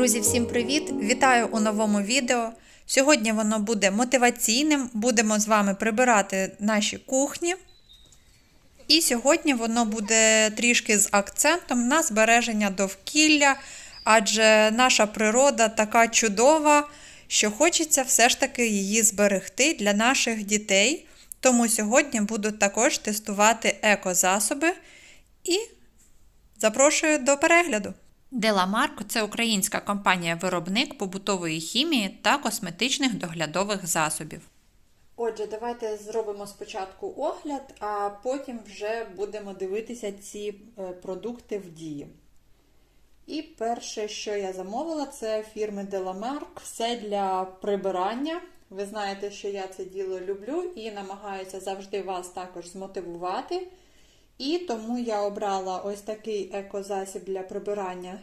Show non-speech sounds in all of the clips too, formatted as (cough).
Друзі, всім привіт! Вітаю у новому відео. Сьогодні воно буде мотиваційним. Будемо з вами прибирати наші кухні. І сьогодні воно буде трішки з акцентом на збереження довкілля, адже наша природа така чудова, що хочеться все ж таки її зберегти для наших дітей. Тому сьогодні буду також тестувати екозасоби і запрошую до перегляду. Деламарк це українська компанія-виробник побутової хімії та косметичних доглядових засобів. Отже, давайте зробимо спочатку огляд, а потім вже будемо дивитися ці е, продукти в дії. І перше, що я замовила, це фірми Delamark. Все для прибирання. Ви знаєте, що я це діло люблю і намагаюся завжди вас також змотивувати. І тому я обрала ось такий екозасіб для прибирання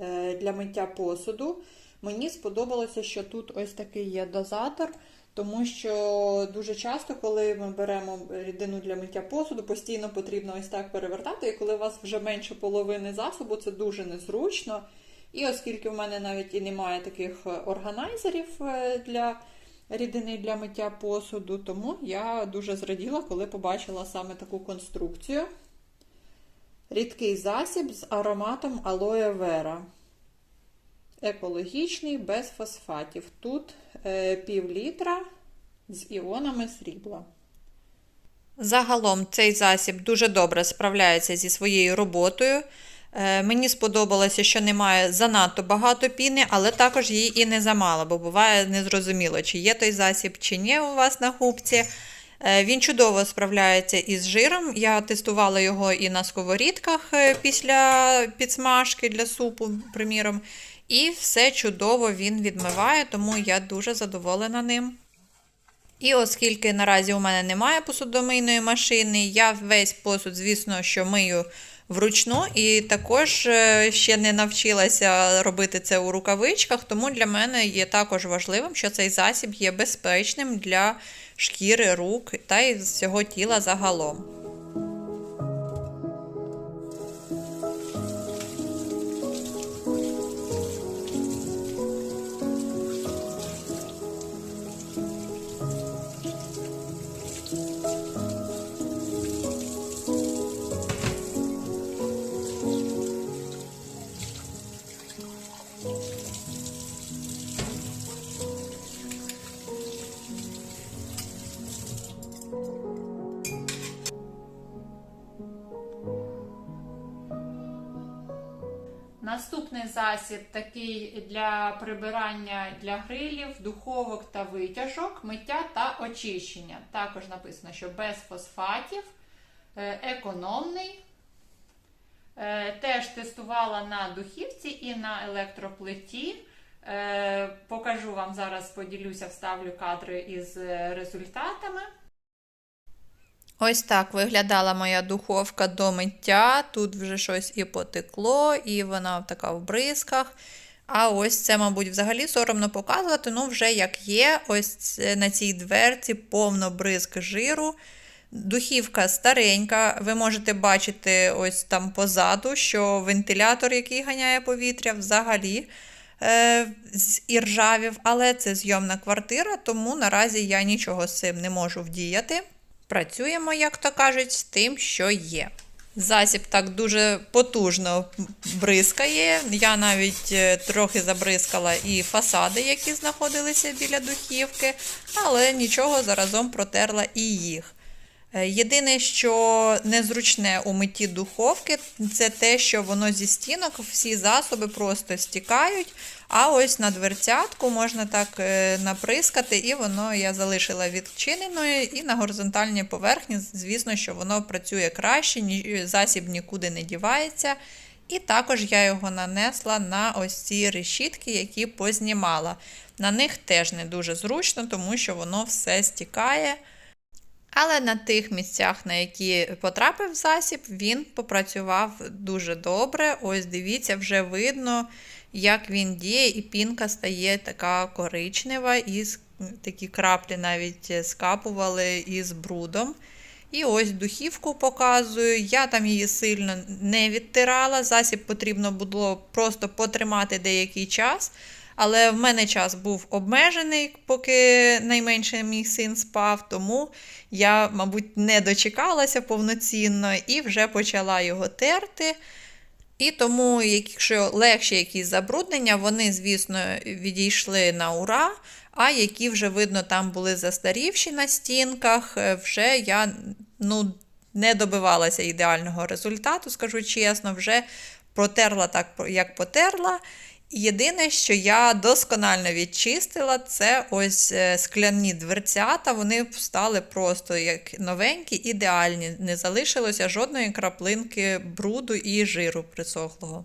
е, для миття посуду. Мені сподобалося, що тут ось такий є дозатор, тому що дуже часто, коли ми беремо рідину для миття посуду, постійно потрібно ось так перевертати. І коли у вас вже менше половини засобу, це дуже незручно. І оскільки в мене навіть і немає таких органайзерів е, для рідини для миття посуду, тому я дуже зраділа, коли побачила саме таку конструкцію. Рідкий засіб з ароматом алоє вера. Екологічний, без фосфатів. Тут е, пів літра з іонами срібла. Загалом цей засіб дуже добре справляється зі своєю роботою. Е, Мені сподобалося, що немає занадто багато піни, але також її і не замало, бо буває незрозуміло, чи є той засіб, чи ні у вас на губці. Е, Він чудово справляється із жиром. Я тестувала його і на сковорідках е, після підсмажки для супу, приміром. І все чудово він відмиває, тому я дуже задоволена ним. І оскільки наразі у мене немає посудомийної машини, я весь посуд, звісно, що мию вручну, і також е, ще не навчилася робити це у рукавичках, тому для мене є також важливим, що цей засіб є безпечним для шкіри рук та й всього тіла загалом. Наступний засіб такий для прибирання для грилів, духовок та витяжок, миття та очищення. Також написано, що без фосфатів, е, економний. Е, Теж тестувала на духівці і на електроплиті. Е, Покажу вам зараз, поділюся, вставлю кадри із результатами. Ось так виглядала моя духовка до миття. Тут вже щось і потекло, і вона така в бризках. А ось це, мабуть, взагалі соромно показувати. Ну, вже як є, ось на цій дверці повно бризк жиру. Духівка старенька, ви можете бачити ось там позаду, що вентилятор, який ганяє повітря, взагалі е, з іржавів, але це зйомна квартира, тому наразі я нічого з цим не можу вдіяти. Працюємо, як то кажуть, з тим, що є. Засіб так дуже потужно бризкає. Я навіть е, трохи забризкала і фасади, які знаходилися біля духівки, але нічого заразом протерла і їх. Е, Єдине, що незручне у митті духовки, це те, що воно зі стінок, всі засоби просто стікають. А ось на дверцятку можна так е, наприскати, і воно я залишила відчиненою, і на горизонтальній поверхні, звісно, що воно працює краще, засіб нікуди не дівається. І також я його нанесла на ось ці решітки, які познімала. На них теж не дуже зручно, тому що воно все стікає. Але на тих місцях, на які потрапив засіб, він попрацював дуже добре. Ось дивіться, вже видно, як він діє, і пінка стає така коричнева, і такі краплі навіть скапували із брудом. І ось духівку показую. Я там її сильно не відтирала. Засіб потрібно було просто потримати деякий час. Але в мене час був обмежений, поки найменше мій син спав, тому я, мабуть, не дочекалася повноцінно і вже почала його терти. І тому, якщо легші якісь забруднення, вони, звісно, відійшли на ура. А які вже видно, там були застарівші на стінках, е, вже я ну, не добивалася ідеального результату, скажу чесно, вже протерла так, як потерла. Єдине, що я досконально відчистила, це ось е, скляні дверцята. Вони стали просто як новенькі, ідеальні. Не залишилося жодної краплинки бруду і жиру присохлого.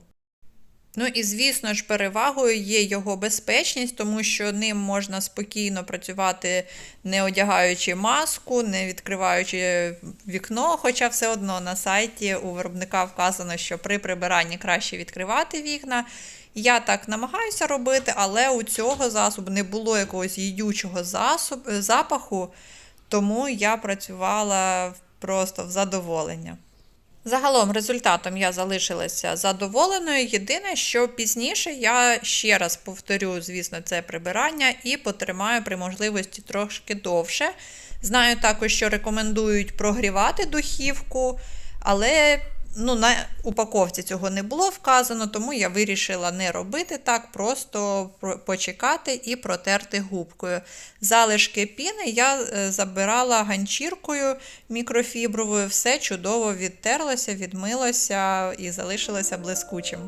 Ну і звісно ж, перевагою є його безпечність, тому що ним можна спокійно працювати, не одягаючи маску, не відкриваючи вікно. Хоча все одно на сайті у виробника вказано, що при прибиранні краще відкривати вікна. Я так намагаюся робити, але у цього засобу не було якогось їдючого засоб, запаху, тому я працювала просто в задоволення. Загалом результатом я залишилася задоволеною. Єдине, що пізніше я ще раз повторю, звісно, це прибирання і потримаю при можливості трошки довше. Знаю також, що рекомендують прогрівати духівку, але ну, на упаковці цього не було вказано, тому я вирішила не робити так, просто почекати і протерти губкою. Залишки піни я е, забирала ганчіркою мікрофібровою, все чудово відтерлося, відмилося і залишилося блискучим.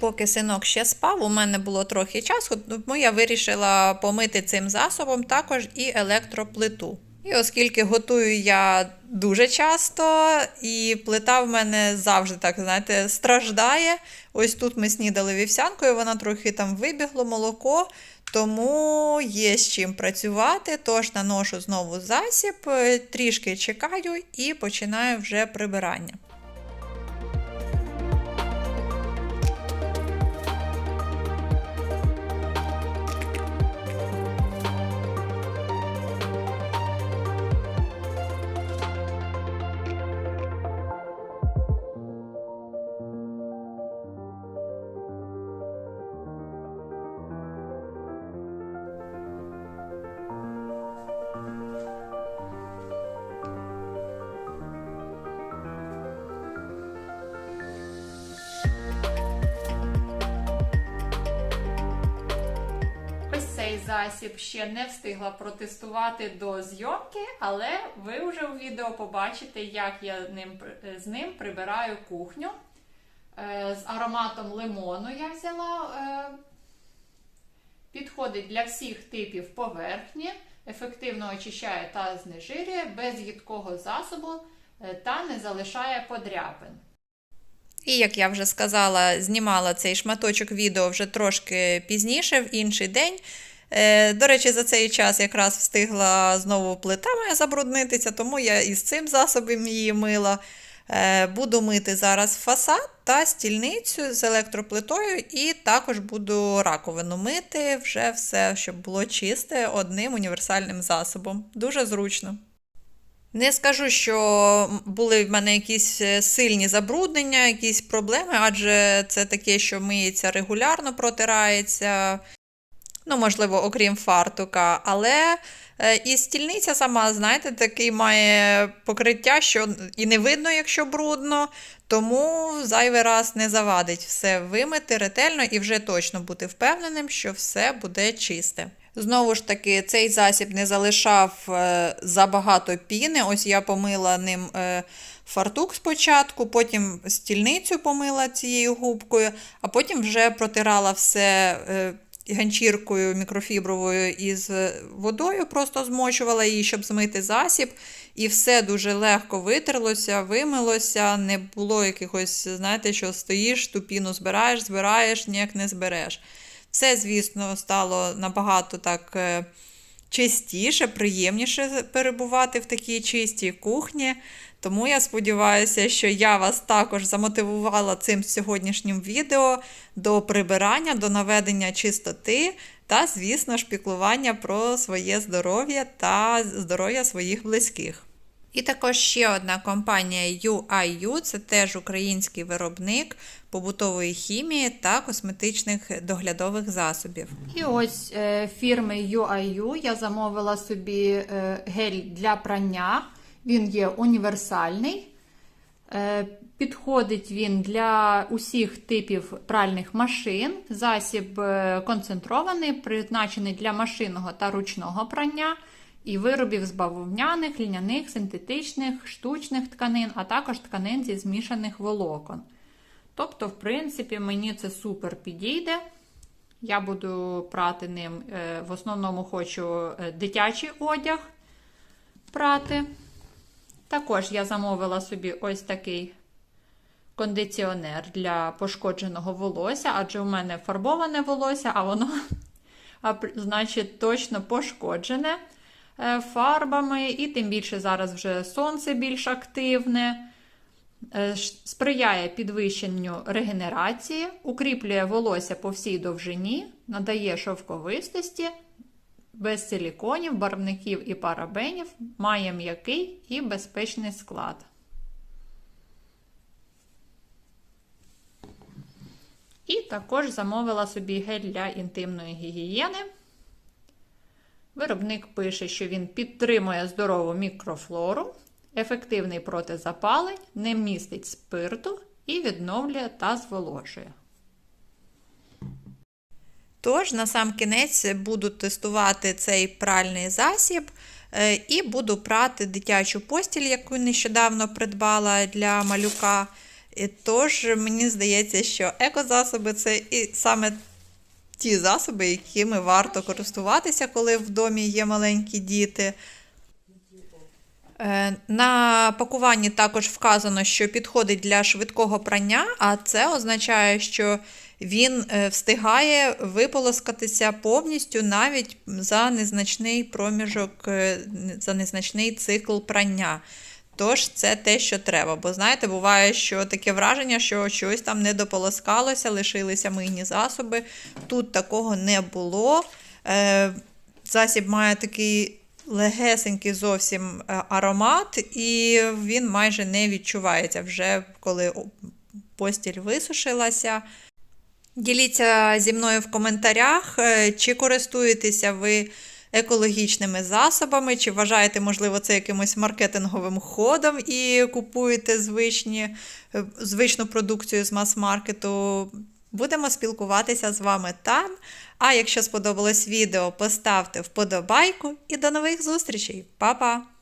Поки синок ще спав, у мене було трохи часу, тому я вирішила помити цим засобом також і електроплиту. І оскільки готую я дуже часто, і плита в мене завжди так, знаєте, страждає. Ось тут ми снідали вівсянкою, вона трохи там вибігло молоко, тому є з чим працювати. Тож наношу знову засіб, трішки чекаю і починаю вже прибирання. Засіб ще не встигла протестувати до зйомки, але ви вже у відео побачите, як я ним, з ним прибираю кухню. Е, З ароматом лимону я взяла. е, Підходить для всіх типів поверхні, ефективно очищає та знежирює без їдкого засобу е, та не залишає подряпин. І, як я вже сказала, знімала цей шматочок відео вже трошки пізніше, в інший день. Е, До речі, за цей час якраз встигла знову плита моя забруднитися, тому я із цим засобом її мила. Е, Буду мити зараз фасад та стільницю з електроплитою, і також буду раковину мити, вже все, щоб було чисте одним універсальним засобом. Дуже зручно. Не скажу, що були в мене якісь е, сильні забруднення, якісь проблеми, адже це таке, що миється регулярно, протирається. Ну, можливо, окрім фартука, але е, і стільниця сама, знаєте, такий має покриття, що і не видно, якщо брудно, тому зайвий раз не завадить все вимити ретельно і вже точно бути впевненим, що все буде чисте. Знову ж таки, цей засіб не залишав е, забагато піни. Ось я помила ним е, фартук спочатку, потім стільницю помила цією губкою, а потім вже протирала все ганчіркою мікрофібровою із водою, просто змочувала її, щоб змити засіб. І все дуже легко витерлося, вимилося, не було якихось, знаєте, що стоїш, ту піну збираєш, збираєш, ніяк не збереш. Все, звісно, стало набагато так е, чистіше, приємніше перебувати в такій чистій кухні. Тому я сподіваюся, що я вас також замотивувала цим сьогоднішнім відео до прибирання, до наведення чистоти та, звісно, ж, піклування про своє здоров'я та здоров'я своїх близьких. І також ще одна компанія UIU, це теж український виробник побутової хімії та косметичних доглядових засобів. І ось е, фірми UIU я замовила собі е, гель для прання. Він є універсальний. Е, Підходить він для усіх типів пральних машин. Засіб е, концентрований, призначений для машинного та ручного прання і виробів з бавовняних, льняних, синтетичних, штучних тканин, а також тканин зі змішаних волокон. Тобто, в принципі, мені це супер підійде. Я буду прати ним. е, В основному хочу дитячий одяг прати. Також я замовила собі ось такий кондиціонер для пошкодженого волосся, адже у мене фарбоване волосся, а воно, (laughs) а, значить, точно пошкоджене е, фарбами, і тим більше зараз вже сонце більш активне. Е, Сприяє підвищенню регенерації, укріплює волосся по всій довжині, надає шовковистості, без силіконів, барвників і парабенів, має м'який і безпечний склад. І також замовила собі гель для інтимної гігієни. Виробник пише, що він підтримує здорову мікрофлору, ефективний проти запалень, не містить спирту і відновлює та зволожує. Тож, на сам кінець буду тестувати цей пральний засіб е, і буду прати дитячу постіль, яку нещодавно придбала для малюка. І Тож, мені здається, що екозасоби це і саме ті засоби, якими варто користуватися, коли в домі є маленькі діти. Е, На пакуванні також вказано, що підходить для швидкого прання, а це означає, що він е, встигає виполоскатися повністю навіть за незначний проміжок, е, за незначний цикл прання. Тож це те, що треба. Бо знаєте, буває, що таке враження, що щось там не дополоскалося, лишилися мийні засоби. Тут такого не було. Е, Засіб має такий легесенький зовсім аромат, і він майже не відчувається вже, коли постіль висушилася. Діліться зі мною в коментарях, е, чи користуєтеся ви екологічними засобами, чи вважаєте, можливо, це якимось маркетинговим ходом і купуєте звичні, е, звичну продукцію з мас-маркету. Будемо спілкуватися з вами там. А якщо сподобалось відео, поставте вподобайку і до нових зустрічей. Па-па!